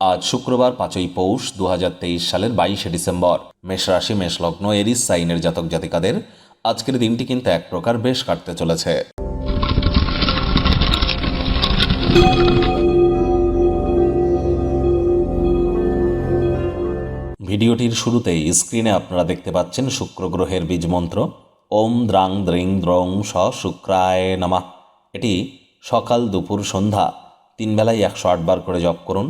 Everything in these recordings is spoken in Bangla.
আজ শুক্রবার পাঁচই পৌষ দু হাজার তেইশ সালের বাইশে ডিসেম্বর। মেষ রাশি, মেষ লগ্ন, এরিস, সাইনের জাতক জাতিকাদের আজকের দিনটি কিন্তু এক প্রকার বেশ কাটতে চলেছে। ভিডিওটির শুরুতেই স্ক্রিনে আপনারা দেখতে পাচ্ছেন শুক্র গ্রহের বীজ মন্ত্র। ওম দ্রাং দ্রিং দ্রং স শুক্রায় নামা। এটি সকাল দুপুর সন্ধ্যা তিন বেলায় একশো আটবার করে জপ করুন।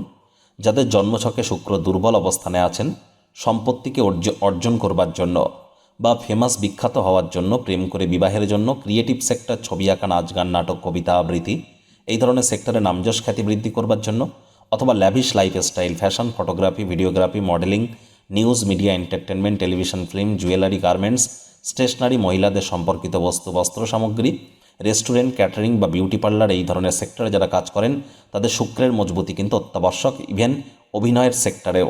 যাদের জন্মছকে শুক্র দুর্বল অবস্থানে আছেন, সম্পত্তিকে অর্জ- অর্জন করবার জন্য বা ফেমাস বিখ্যাত হওয়ার জন্য, প্রেম করে বিবাহের জন্য ক্রিয়েটিভ সেক্টর ছবি আঁকা নাচ গান নাটক, কবিতা, আবৃত্তি, এই ধরনের সেক্টরে নামযশ খ্যাতি বৃদ্ধি করবার জন্য অথবা lavish lifestyle fashion photography videography modelling news media entertainment television film jewellery garments stationery মহিলাদের সম্পর্কিত বস্তু, বস্ত্র সামগ্রী রেস্টুরেন্ট, ক্যাটারিং বা বিউটি পার্লার এই ধরনের সেক্টরে যারা কাজ করেন, তাদের শুক্রের মজবুতি কিন্তু অত্যাবশ্যক, ইভেন অভিনয়ের সেক্টরেও।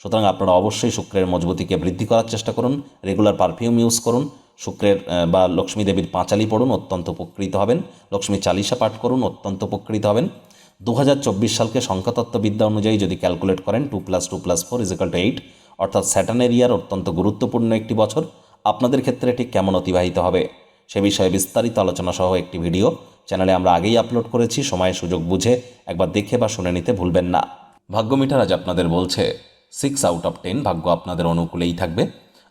সুতরাং আপনারা অবশ্যই শুক্রের মজবুতিকে বৃদ্ধি করার চেষ্টা করুন, রেগুলার পারফিউম ইউজ করুন, শুক্রের বা লক্ষ্মী দেবীর পাঁচালি পড়ুন, অত্যন্ত উপকৃত হবেন, লক্ষ্মী চালিশা পাঠ করুন, অত্যন্ত উপকৃত হবেন। দু হাজার চব্বিশ সালকে সংখ্যাতত্ত্ববিদ্যা অনুযায়ী যদি ক্যালকুলেট করেন, two plus two plus four is equal two eight, অর্থাৎ স্যাটার্ন এরিয়ার অত্যন্ত গুরুত্বপূর্ণ একটি বছর, আপনাদের ক্ষেত্রে ঠিক কেমন অতিবাহিত হবে? সে বিষয়ে বিস্তারিত আলোচনা সহ একটি ভিডিও চ্যানেলে আমরা আগেই আপলোড করেছি, সময়, সুযোগ বুঝে একবার দেখে বা শুনে নিতে ভুলবেন না। ভাগ্য মিটার আজ আপনাদের বলছে সিক্স আউট অফ টেন ভাগ্য আপনাদের অনুকূলেই থাকবে।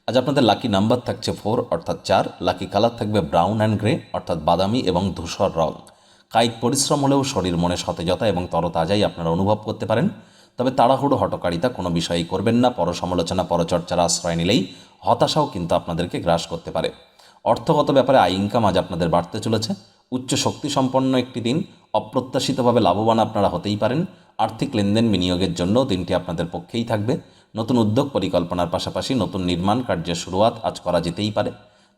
আজ আপনাদের লাকি নাম্বার থাকছে ফোর অর্থাৎ চার। লাকি কালার থাকবে ব্রাউন অ্যান্ড গ্রে অর্থাৎ বাদামি এবং ধূসর রং। কায়িক পরিশ্রম হলেও শরীর মনে সতেজতা এবং তরতাজাই আপনারা অনুভব করতে পারেন। তবে তাড়াহুড়ো, হটকারিতা কোনো বিষয়ই করবেন না। পরসমালোচনা, পরচর্চার আশ্রয় নিলেই হতাশাও কিন্তু আপনাদেরকে গ্রাস করতে পারে। অর্থগত ব্যাপারে আয় ইনকাম আজ আপনাদের বাড়তে চলেছে। উচ্চ শক্তি সম্পন্ন একটি দিন অপ্রত্যাশিতভাবে লাভবান আপনারা হতেই পারেন। আর্থিক লেনদেন বিনিয়োগের জন্য দিনটি আপনাদের পক্ষেই থাকবে। নতুন উদ্যোগ পরিকল্পনার পাশাপাশি নতুন নির্মাণ কার্যের শুরুয়াত আজ করা যেতেই পারে।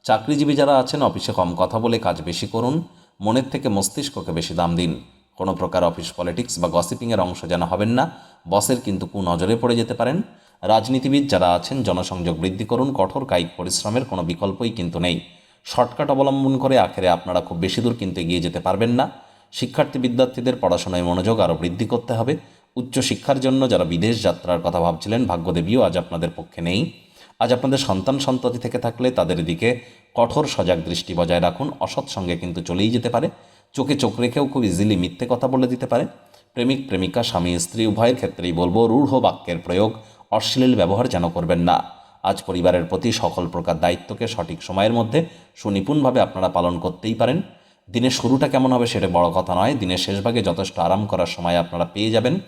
চাকরিজীবী যারা আছেন, অফিসে কম কথা বলে কাজ বেশি করুন। মনের থেকে মস্তিষ্ককে বেশি দাম দিন। কোনো প্রকার অফিস পলিটিক্স বা গসিপিংয়ের অংশ যেন হবেন না। বসের কিন্তু কুনজরে পড়ে যেতে পারেন। রাজনীতিবিদ যারা আছেন, জনসংযোগ বৃদ্ধি করুন। কঠোর কায়িক পরিশ্রমের কোনো বিকল্পই কিন্তু নেই। শর্টকাট অবলম্বন করে আখেরে আপনারা খুব বেশি দূর কিন্তু এগিয়ে যেতে পারবেন না। শিক্ষার্থী বিদ্যার্থীদের পড়াশোনায় মনোযোগ আরও বৃদ্ধি করতে হবে। উচ্চ শিক্ষার জন্য যারা বিদেশ যাত্রার কথা ভাবছিলেন, ভাগ্যদেবীও আজ আপনাদের পক্ষে নেই। আজ আপনাদের সন্তান সন্ততি থেকে থাকলে তাদের দিকে কঠোর সজাগ দৃষ্টি বজায় রাখুন। অসৎ সঙ্গে কিন্তু চলেই যেতে পারে। চোখে চোখ রেখেও খুব ইজিলি মিথ্যে কথা বলে দিতে পারে। প্রেমিক, প্রেমিকা, স্বামী, স্ত্রী, উভয়ের ক্ষেত্রেই বলব, রূঢ় বাক্যের প্রয়োগ অশ্লীল ব্যবহার যেন করবেন না। আজ পরিবারের প্রতি সকল প্রকার দায়িত্বকে সঠিক সময়ের মধ্যে সুনিপুণভাবে আপনারা পালন করতেই পারেন। দিনের শুরুটা কেমন হবে সেটা বড় কথা নয়। দিনের শেষভাগে যথেষ্ট আরাম করার সময় আপনারা পেয়ে যাবেন।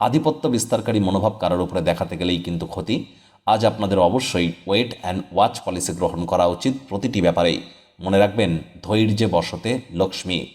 আধিপত্য বিস্তারকারী মনোভাব কারোর উপরে দেখাতে গেলেই কিন্তু ক্ষতি। আজ আপনাদের অবশ্যই ওয়েট অ্যান্ড ওয়াচ পলিসি গ্রহণ করা উচিত প্রতিটি ব্যাপারেই। মনে রাখবেন, ধৈর্যে বসতে লক্ষ্মী।